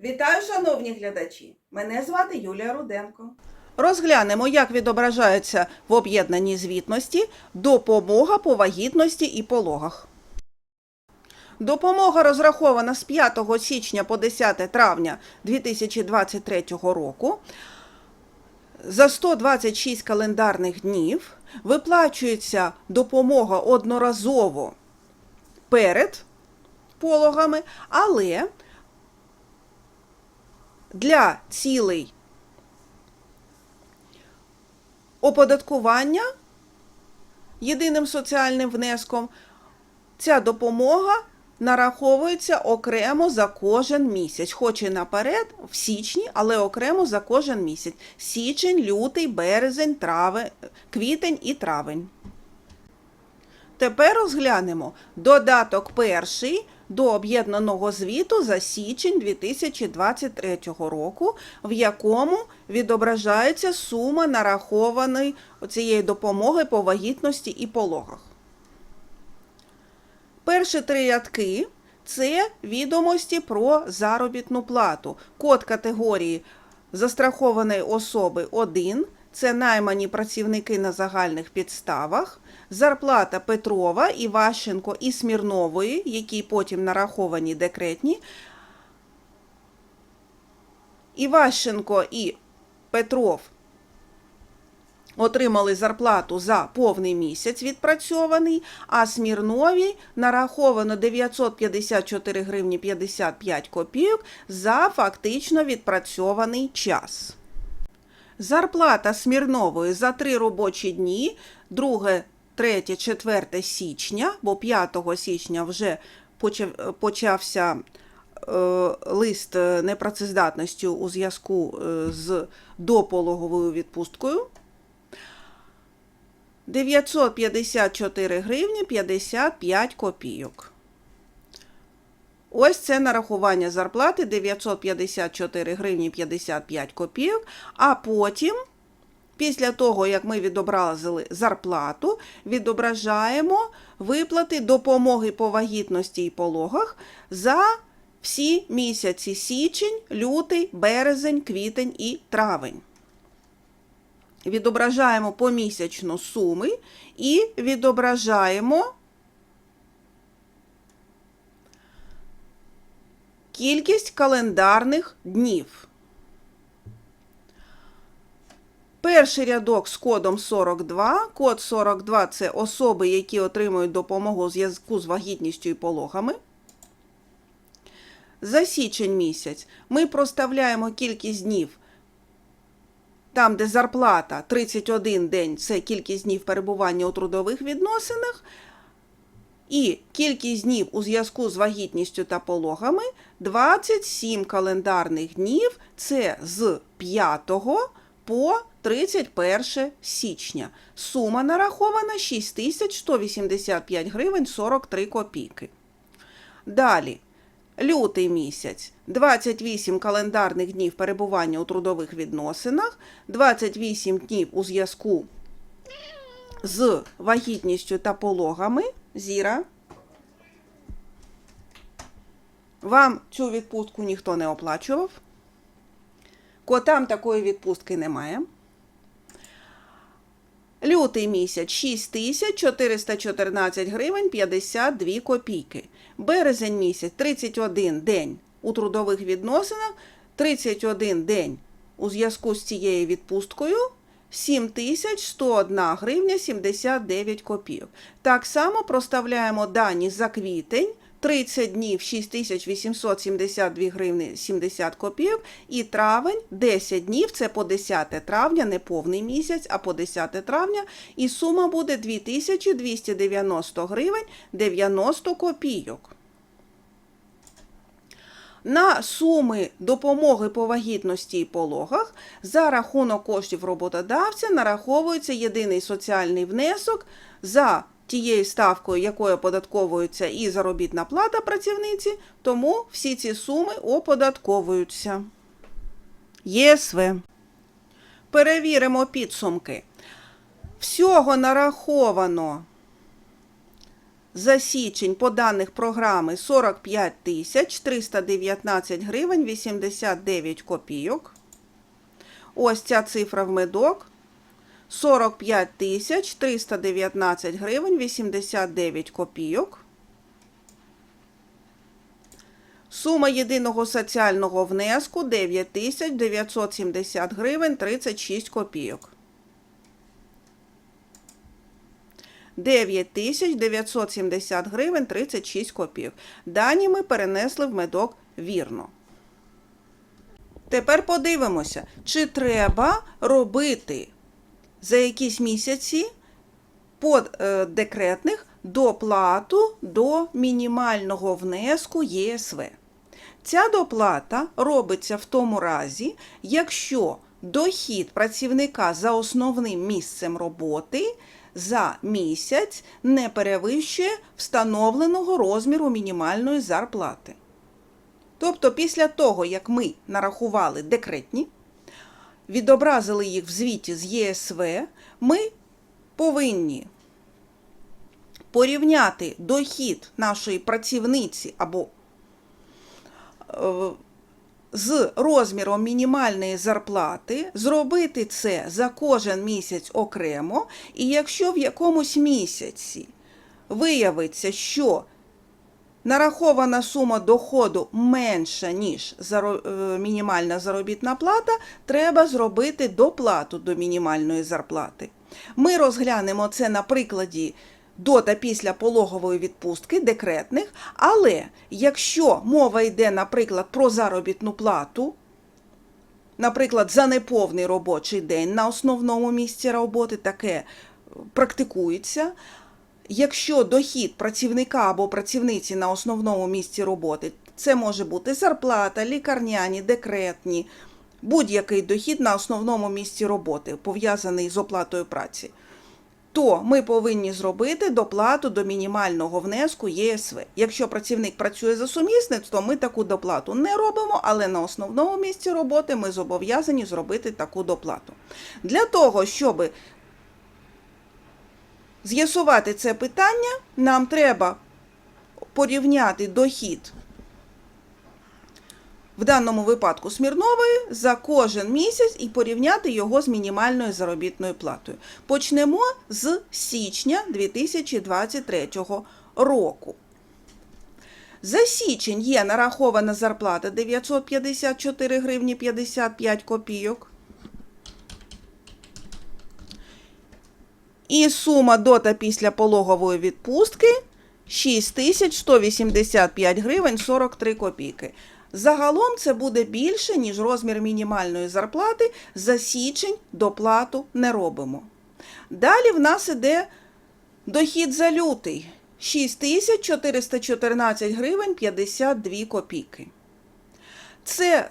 Вітаю, шановні глядачі! Мене звати Юлія Руденко. Розглянемо, як відображається в об'єднаній звітності допомога по вагітності і пологах. Допомога розрахована з 5 січня по 10 травня 2023 року за 126 календарних днів виплачується допомога одноразово перед пологами, але для цілей оподаткування єдиним соціальним внеском ця допомога нараховується окремо за кожен місяць, хоч і наперед в січні, але окремо за кожен місяць. Січень, лютий, березень, травень, квітень і травень. Тепер розглянемо додаток перший до об'єднаного звіту за січень 2023 року, в якому відображається сума нарахованої цієї допомоги по вагітності і пологах. Перші три рядки це відомості про заробітну плату. Код категорії застрахованої особи 1 це наймані працівники на загальних підставах. Зарплата Петрова, Іващенко і Смірнової, які потім нараховані декретні. Іващенко і Петров отримали зарплату за повний місяць відпрацьований, а Смірнові нараховано 954 гривні 55 копійок за фактично відпрацьований час. Зарплата Смірнової за три робочі дні, 2, 3, 4 січня, бо 5 січня вже почався е, лист непрацездатності у зв'язку е, з допологовою відпусткою. 954 гривні 55 копійок. Ось це нарахування зарплати 954 гривні 55 копійок. А потім, після того, як ми відобразили зарплату, відображаємо виплати допомоги по вагітності і пологах за всі місяці січень, лютий, березень, квітень і травень. Відображаємо помісячно суми і відображаємо кількість календарних днів. Перший рядок з кодом 42. Код 42 це особи, які отримують допомогу у зв'язку з вагітністю і пологами. За січень місяць ми проставляємо кількість днів там, де зарплата 31 день це кількість днів перебування у трудових відносинах, і кількість днів у зв'язку з вагітністю та пологами 27 календарних днів це з 5 по 31 січня. Сума нарахована 6185 гривень 43 копійки. Далі. Лютий місяць 28 календарних днів перебування у трудових відносинах, 28 днів у зв'язку з вагітністю та пологами. Зіра. Вам цю відпустку ніхто не оплачував. Котам такої відпустки немає. Лютий місяць 6414 гривень 52 копійки. Березень місяць 31 день у трудових відносинах, 31 день у зв'язку з цією відпусткою 7101 гривня 79 копійок. Так само проставляємо дані за квітень. 30 днів 6872 гривні 70 копійок. І травень 10 днів, це по 10 травня, не повний місяць, а по 10 травня. І сума буде 2290 гривень 90 копійок. На суми допомоги по вагітності і пологах за рахунок коштів роботодавця нараховується єдиний соціальний внесок за тією ставкою, якою оподатковується і заробітна плата працівниці, тому всі ці суми оподатковуються. ЄСВ. Перевіримо підсумки. Всього нараховано за січень по даних програми 45 тисяч 319 гривень 89 копійок. Ось ця цифра в медок. 45 тисяч 319 гривень 89 копійок. Сума єдиного соціального внеску 9 тисяч 970 гривень 36 копійок. 9 тисяч 970 гривень 36 копійок. Дані ми перенесли в медок вірно. Тепер подивимося, чи треба робити за якісь місяці по е, декретних доплату до мінімального внеску ЄСВ. Ця доплата робиться в тому разі, якщо дохід працівника за основним місцем роботи за місяць не перевищує встановленого розміру мінімальної зарплати. Тобто, після того, як ми нарахували декретні, відобразили їх в звіті з ЄСВ, ми повинні порівняти дохід нашої працівниці або е, з розміром мінімальної зарплати, зробити це за кожен місяць окремо, і якщо в якомусь місяці виявиться, що нарахована сума доходу менша, ніж е, мінімальна заробітна плата, треба зробити доплату до мінімальної зарплати. Ми розглянемо це на прикладі до та після пологової відпустки декретних, але якщо мова йде, наприклад, про заробітну плату, наприклад, за неповний робочий день на основному місці роботи, таке е, практикується. Якщо дохід працівника або працівниці на основному місці роботи, це може бути зарплата, лікарняні, декретні, будь-який дохід на основному місці роботи, пов'язаний з оплатою праці, то ми повинні зробити доплату до мінімального внеску ЄСВ. Якщо працівник працює за сумісництвом, ми таку доплату не робимо, але на основному місці роботи ми зобов'язані зробити таку доплату. Для того, щоб з'ясувати це питання, нам треба порівняти дохід в даному випадку Смірнової за кожен місяць і порівняти його з мінімальною заробітною платою. Почнемо з січня 2023 року. За січень є нарахована зарплата 954 гривні 55 копійок. І сума до та після пологової відпустки 6185 гривень 43 копійки. Загалом це буде більше, ніж розмір мінімальної зарплати. За січень доплату не робимо. Далі в нас іде дохід за лютий 6414 гривень 52 копійки. Це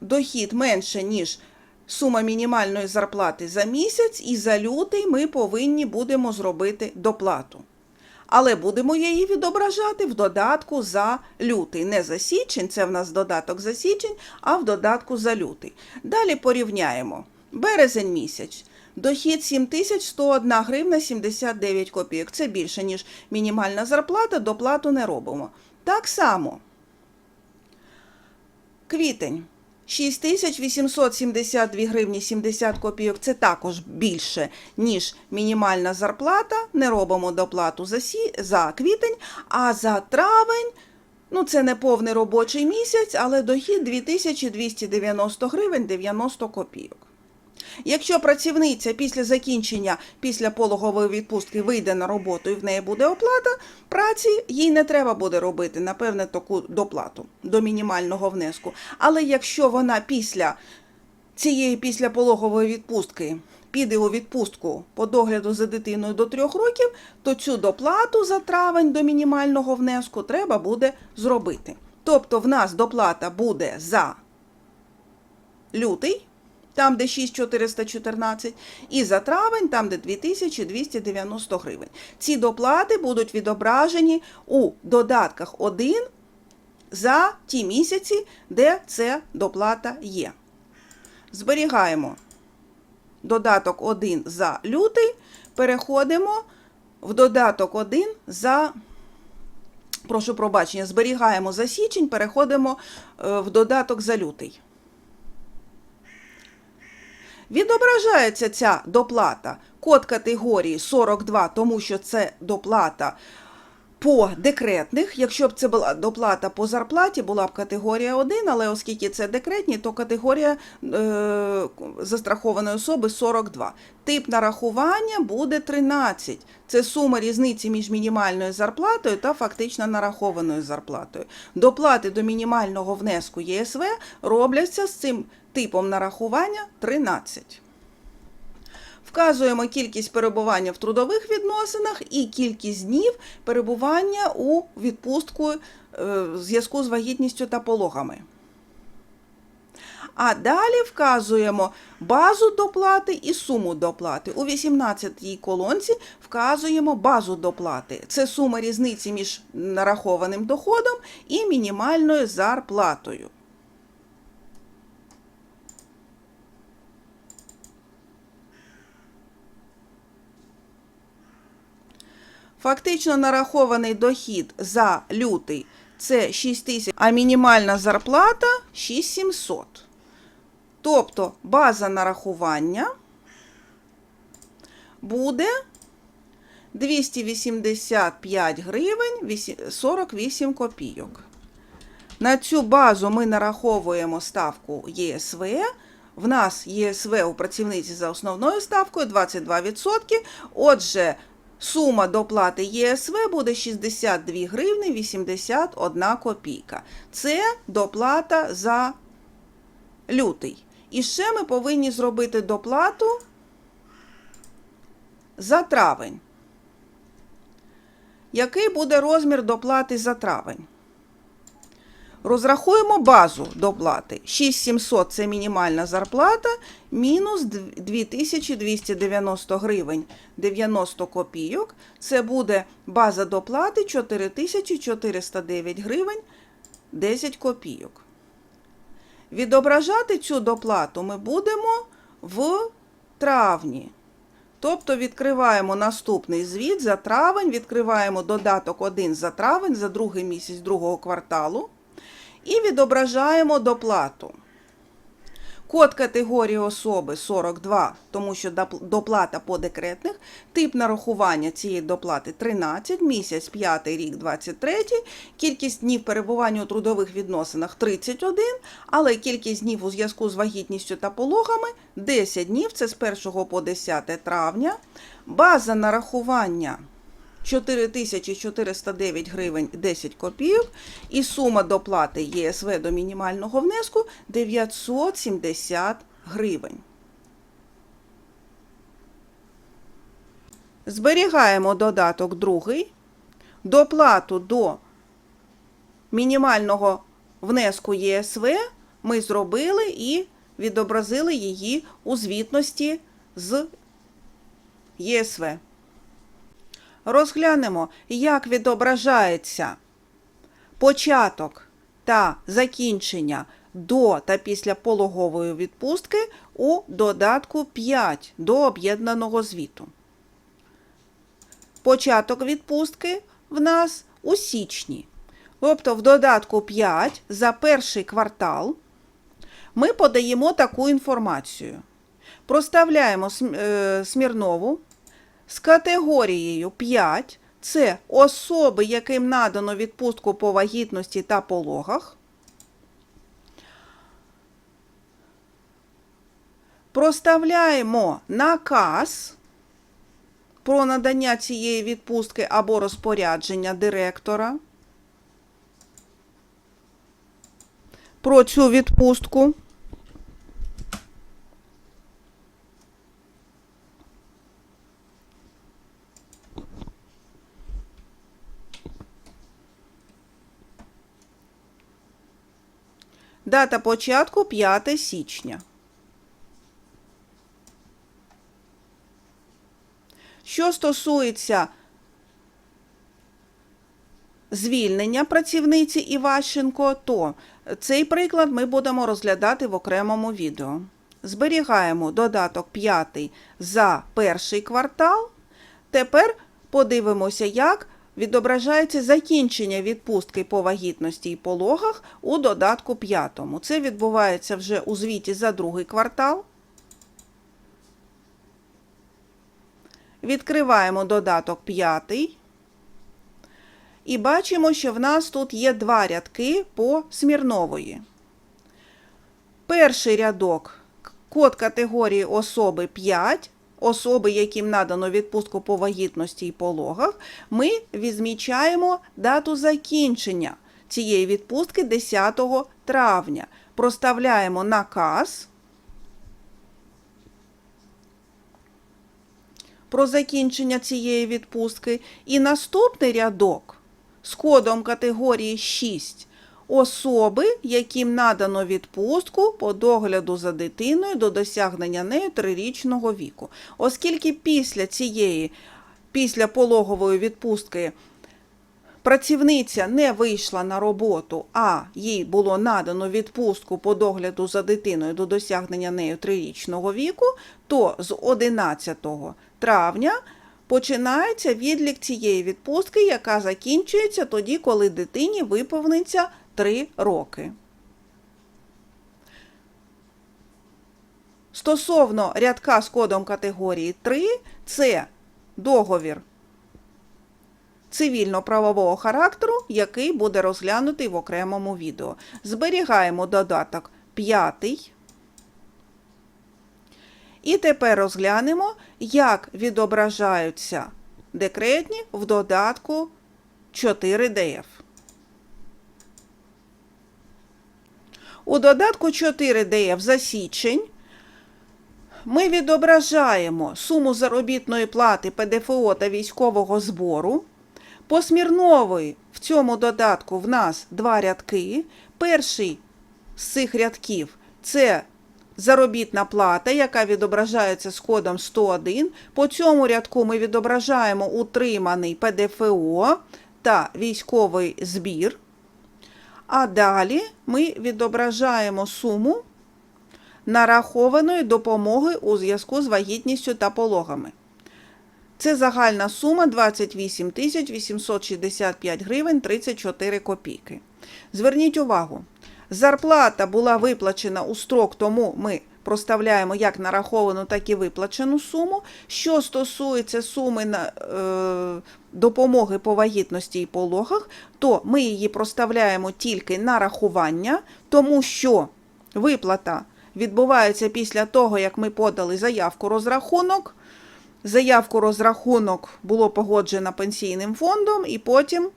дохід менше, ніж сума мінімальної зарплати за місяць, і за лютий ми повинні будемо зробити доплату. Але будемо її відображати в додатку за лютий. Не за січень, це в нас додаток за січень, а в додатку за лютий. Далі порівняємо. Березень місяць. Дохід 7101 гривна 79 копійок. Це більше, ніж мінімальна зарплата, доплату не робимо. Так само. Квітень. 6872 гривні 70 копійок це також більше, ніж мінімальна зарплата. Не робимо доплату за, сі... за квітень, а за травень, ну це не повний робочий місяць, але дохід 2290 гривень 90 копійок. Якщо працівниця після закінчення після пологової відпустки вийде на роботу і в неї буде оплата праці, їй не треба буде робити, напевне, таку доплату до мінімального внеску. Але якщо вона після цієї післяпологової відпустки піде у відпустку по догляду за дитиною до трьох років, то цю доплату за травень до мінімального внеску треба буде зробити. Тобто в нас доплата буде за лютий там, де 6414, і за травень, там, де 2290 гривень. Ці доплати будуть відображені у додатках 1 за ті місяці, де ця доплата є. Зберігаємо додаток 1 за лютий, переходимо в додаток 1 за Прошу пробачення, зберігаємо за січень, переходимо е, в додаток за лютий. Відображається ця доплата. Код категорії 42, тому що це доплата по декретних. Якщо б це була доплата по зарплаті, була б категорія 1, але оскільки це декретні, то категорія е, застрахованої особи 42. Тип нарахування буде 13. Це сума різниці між мінімальною зарплатою та фактично нарахованою зарплатою. Доплати до мінімального внеску ЄСВ робляться з цим типом нарахування 13. Вказуємо кількість перебування в трудових відносинах і кількість днів перебування у відпустку е, в зв'язку з вагітністю та пологами. А далі вказуємо базу доплати і суму доплати. У 18-й колонці вказуємо базу доплати. Це сума різниці між нарахованим доходом і мінімальною зарплатою. Фактично нарахований дохід за лютий це 6 тисяч, а мінімальна зарплата 6700. Тобто база нарахування буде 285 гривень 48 копійок. На цю базу ми нараховуємо ставку ЄСВ. В нас ЄСВ у працівниці за основною ставкою 22%. Отже, сума доплати ЄСВ буде 62 гривні 81 копійка. Це доплата за лютий. І ще ми повинні зробити доплату за травень. Який буде розмір доплати за травень? Розрахуємо базу доплати. 6700 це мінімальна зарплата, мінус 2290 гривень 90 копійок. Це буде база доплати 4409 гривень 10 копійок. Відображати цю доплату ми будемо в травні. Тобто відкриваємо наступний звіт за травень, відкриваємо додаток 1 за травень, за другий місяць другого кварталу і відображаємо доплату. Код категорії особи 42, тому що доплата по декретних, тип нарахування цієї доплати 13, місяць 5 рік 23, кількість днів перебування у трудових відносинах 31, але кількість днів у зв'язку з вагітністю та пологами 10 днів, це з 1 по 10 травня. База нарахування 4409 гривень 10 копійок і сума доплати ЄСВ до мінімального внеску 970 гривень. Зберігаємо додаток другий. Доплату до мінімального внеску ЄСВ ми зробили і відобразили її у звітності з ЄСВ. Розглянемо, як відображається початок та закінчення до та після пологової відпустки у додатку 5 до об'єднаного звіту. Початок відпустки в нас у січні. Тобто в додатку 5 за перший квартал ми подаємо таку інформацію. Проставляємо е, Смірнову з категорією 5 це особи, яким надано відпустку по вагітності та пологах. Проставляємо наказ про надання цієї відпустки або розпорядження директора про цю відпустку. Дата початку 5 січня. Що стосується звільнення працівниці Іващенко, то цей приклад ми будемо розглядати в окремому відео. Зберігаємо додаток 5 за перший квартал. Тепер подивимося, як відображається закінчення відпустки по вагітності і пологах у додатку п'ятому. Це відбувається вже у звіті за другий квартал. Відкриваємо додаток п'ятий. І бачимо, що в нас тут є два рядки по Смірнової. Перший рядок код категорії особи 5, особи, яким надано відпустку по вагітності і пологах, ми відмічаємо дату закінчення цієї відпустки 10 травня. Проставляємо наказ. Про закінчення цієї відпустки. І наступний рядок з кодом категорії 6 особи, яким надано відпустку по догляду за дитиною до досягнення нею трирічного віку. Оскільки після цієї, після пологової відпустки працівниця не вийшла на роботу, а їй було надано відпустку по догляду за дитиною до досягнення нею трирічного віку, то з 11 травня починається відлік цієї відпустки, яка закінчується тоді, коли дитині виповниться 3 роки. Стосовно рядка з кодом категорії 3, це договір цивільно-правового характеру, який буде розглянутий в окремому відео. Зберігаємо додаток 5. І тепер розглянемо, як відображаються декретні в додатку 4DF. У додатку 4DF за січень ми відображаємо суму заробітної плати ПДФО та військового збору. По Смірнової в цьому додатку в нас два рядки. Перший з цих рядків це заробітна плата, яка відображається з кодом 101. По цьому рядку ми відображаємо утриманий ПДФО та військовий збір. А далі ми відображаємо суму нарахованої допомоги у зв'язку з вагітністю та пологами. Це загальна сума 28 865 гривень 34 копійки. Зверніть увагу, зарплата була виплачена у строк, тому ми проставляємо як нараховану, так і виплачену суму. Що стосується суми на е, допомоги по вагітності і пологах, то ми її проставляємо тільки на рахування, тому що виплата відбувається після того, як ми подали заявку розрахунок. Заявку розрахунок було погоджено пенсійним фондом, і потім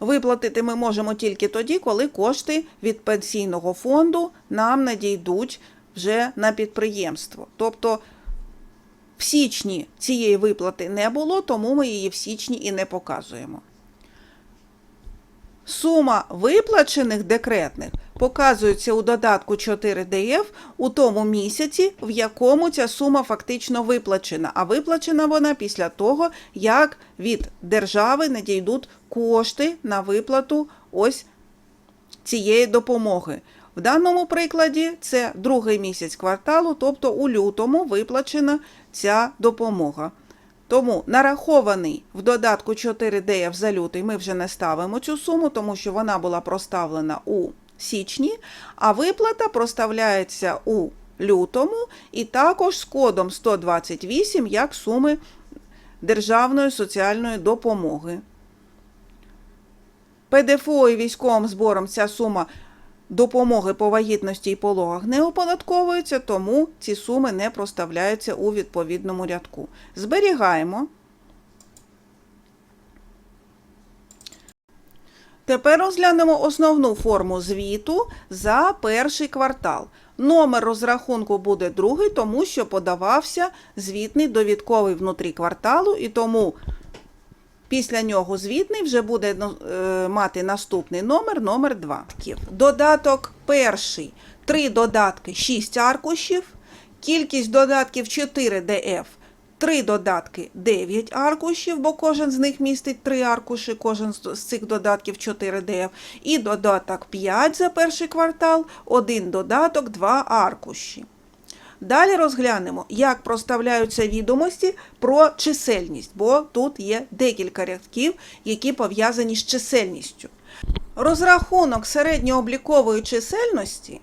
виплатити ми можемо тільки тоді, коли кошти від пенсійного фонду нам надійдуть вже на підприємство. Тобто в січні цієї виплати не було, тому ми її в січні і не показуємо. Сума виплачених декретних показується у додатку 4DF у тому місяці, в якому ця сума фактично виплачена. А виплачена вона після того, як від держави надійдуть кошти на виплату ось цієї допомоги. В даному прикладі це другий місяць кварталу, тобто у лютому виплачена ця допомога. Тому нарахований в додатку 4DF за лютий ми вже не ставимо цю суму, тому що вона була проставлена у січні, а виплата проставляється у лютому і також з кодом 128 як суми державної соціальної допомоги. ПДФО і військовим збором ця сума допомоги по вагітності і пологах не оподатковується, тому ці суми не проставляються у відповідному рядку. Зберігаємо. Тепер розглянемо основну форму звіту за перший квартал. Номер розрахунку буде другий, тому що подавався звітний довідковий внутрі кварталу, і тому після нього звітний вже буде е, мати наступний номер, номер 2. Додаток перший. Три додатки 6 аркушів. Кількість додатків 4 ДФ. Три додатки 9 аркушів, бо кожен з них містить 3 аркуші, кожен з цих додатків 4 ДФ. І додаток 5 за перший квартал, один додаток, 2 аркуші. Далі розглянемо, як проставляються відомості про чисельність, бо тут є декілька рядків, які пов'язані з чисельністю. Розрахунок середньооблікової чисельності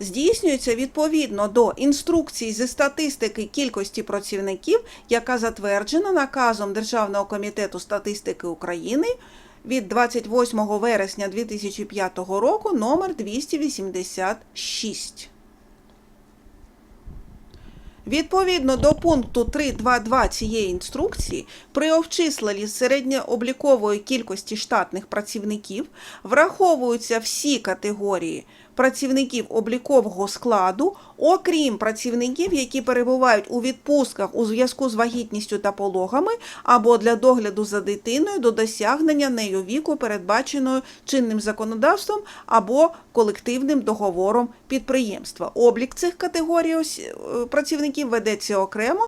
здійснюється відповідно до інструкції зі статистики кількості працівників, яка затверджена наказом Державного комітету статистики України від 28 вересня 2005 року номер 286. Відповідно до пункту 3.2.2 цієї інструкції, при обчисленні середньооблікової кількості штатних працівників враховуються всі категорії працівників облікового складу, окрім працівників, які перебувають у відпустках у зв'язку з вагітністю та пологами або для догляду за дитиною до досягнення нею віку, передбаченої чинним законодавством або колективним договором підприємства. Облік цих категорій е, працівників ведеться окремо